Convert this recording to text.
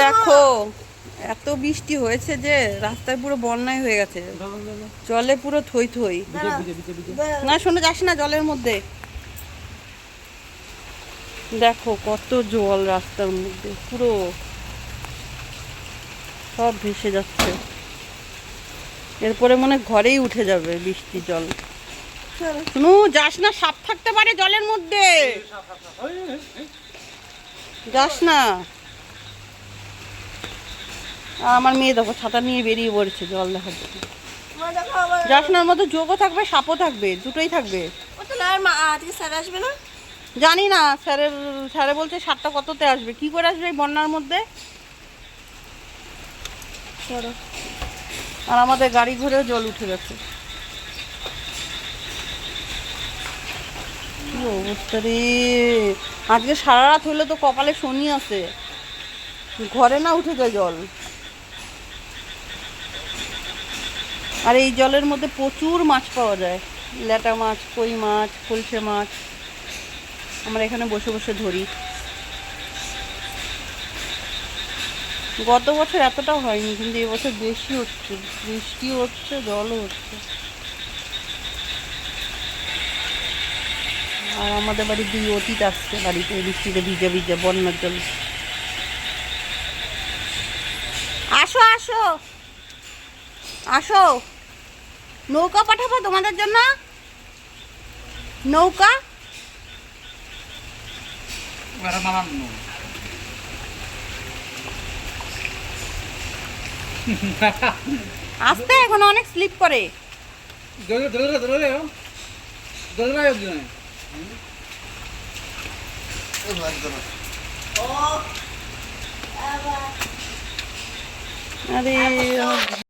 দেখো এত বৃষ্টি হয়েছে যে রাস্তায় পুরো বন্যায় হয়ে গেছে। জলে পুরো থই থই। না শোনো যাস না জলের মধ্যে। দেখো কত জল রাস্তার মধ্যে পুরো সব ভেসে যাচ্ছে। এরপরে মনে ঘরেই উঠে যাবে বৃষ্টির জল। শুনু যাস না সাপ থাকতে পারে জলের মধ্যে। যাস না। আমার মেয়ে দেখো ছাতা নিয়ে বেরিয়ে পড়েছে জল দেখার জন্য। ওর মধ্যে যোগও থাকবে সাপও থাকবে দুটোই থাকবে। আসবে না? জানি না স্যারের স্যারে বলছে সাতটা কততে আসবে। কি করে আসবে এই বন্যার মধ্যে। আর আমাদের গাড়ি ঘুরেও জল উঠে গেছে। অবস্থা রে? আজকে সারা রাত হলে তো কপালে শনি আছে। ঘরে না উঠে যায় জল। আর এই জলের মধ্যে প্রচুর মাছ পাওয়া যায়। ল্যাটা মাছ, কই মাছ কলসে মাছ। আমরা এখানে বসে বসে ধরি। গত বছর এতটা হয়নি, কিন্তু এবছর বেশি হচ্ছে। বৃষ্টি হচ্ছে জলও হচ্ছে। আর আমাদের বাড়ি দুই অতীত আসছে বাড়িতে, বৃষ্টিতে ভিজে ভিজে, বন্যার জল। আসো আসো। আসো। নৌকা পাঠাবো তোমাদের জন্য? নৌকা? আসতে এখন অনেক স্লিপ করে। আরে